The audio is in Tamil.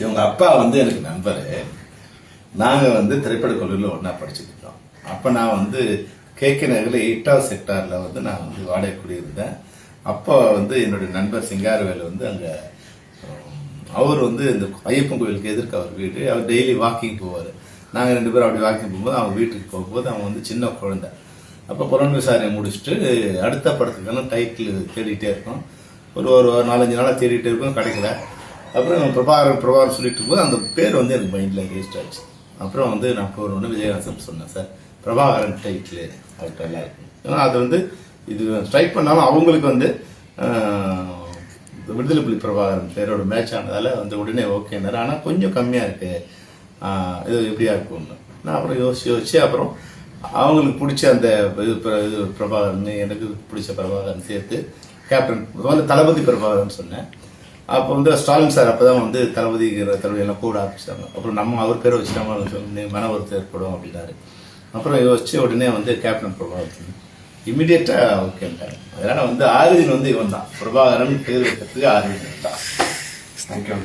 இவங்க அப்பா வந்து எனக்கு நண்பர். நாங்கள் வந்து திரைப்பட கல்லூரியில் ஒன்றா படிச்சுக்கிட்டோம் அப்போ நான் வந்து கேகே நகரில் எயிட்டாவது செக்டாரில் வந்து நான் வந்து வாடகை குடியிருந்தேன். அப்போ வந்து என்னுடைய நண்பர் சிங்காரவேல் வந்து அங்கே அவர் வந்து இந்த ஐயப்பன் கோயிலுக்கு எதிர்க்க அவர் வீடு. அவர் டெய்லி வாக்கிங் போவார். நாங்கள் ரெண்டு பேரும் அப்படி வாக்கிங் போகும்போது அவங்க வீட்டுக்கு போகும்போது அவன் வந்து சின்ன குழந்தை. அப்போ புலன் விசாரணை முடிச்சுட்டு அடுத்த படத்துக்கான டைட்டில் தேடிட்டே இருக்கோம். ஒரு ஒரு ஒரு நாலஞ்சு நாளாக தேடிட்டே இருக்கோம். கிடைக்கல. அப்புறம் பிரபாகரன் பிரபாகர் சொல்லிட்டு இருக்கும்போது அந்த பேர் வந்து எனக்கு மைண்டில் ரெஜிஸ்டர் ஆச்சு அப்புறம் வந்து நான் போகணுன்னு விஜயகாசன் சொன்னேன் சார் பிரபாகரன் டைட்டில் அவர்கிட்ட நல்லா இருக்கும் ஏன்னா அது வந்து இது ஸ்ட்ரைக் பண்ணாலும் அவங்களுக்கு வந்து விடுதலை புலி பிரபாகரன் பேரோட மேட்ச் ஆனதால் வந்து உடனே ஓகேனாரு ஆனால் கொஞ்சம் கம்மியாக இருக்குது இது எப்படியா இருக்கும்னு. நான் அப்புறம் யோசிச்சு யோசிச்சு அப்புறம் அவங்களுக்கு பிடிச்ச அந்த இது பிர- இது பிரபாகரன் எனக்கு பிடிச்ச பிரபாகரன் சேர்த்து கேப்டன் முதல்ல தளபதி பிரபாகரன் சொன்னேன். அப்போ வந்து ஸ்டாலின் சார் அப்போ தான் வந்து தளபதிங்கிற தலைவர் எல்லாம் கூட ஆரம்பிச்சிட்டாங்க. அப்புறம் நம்ம அவர் பேரை வச்சுட்டாங்க சொல்லி மன ஒருத்தர் ஏற்படும் அப்படின்னாரு. அப்புறம் யோசிச்சு உடனே வந்து கேப்டன் பிரபாகரன். இமிடியேட்டாக ஓகேன்ட்டாங்க அதனால் வந்து ஆரிஜின் வந்து இவன் தான் பிரபாகரன் பேர் வைக்கிறதுக்கு ஆரிஜின் தான் தேங்க்யூ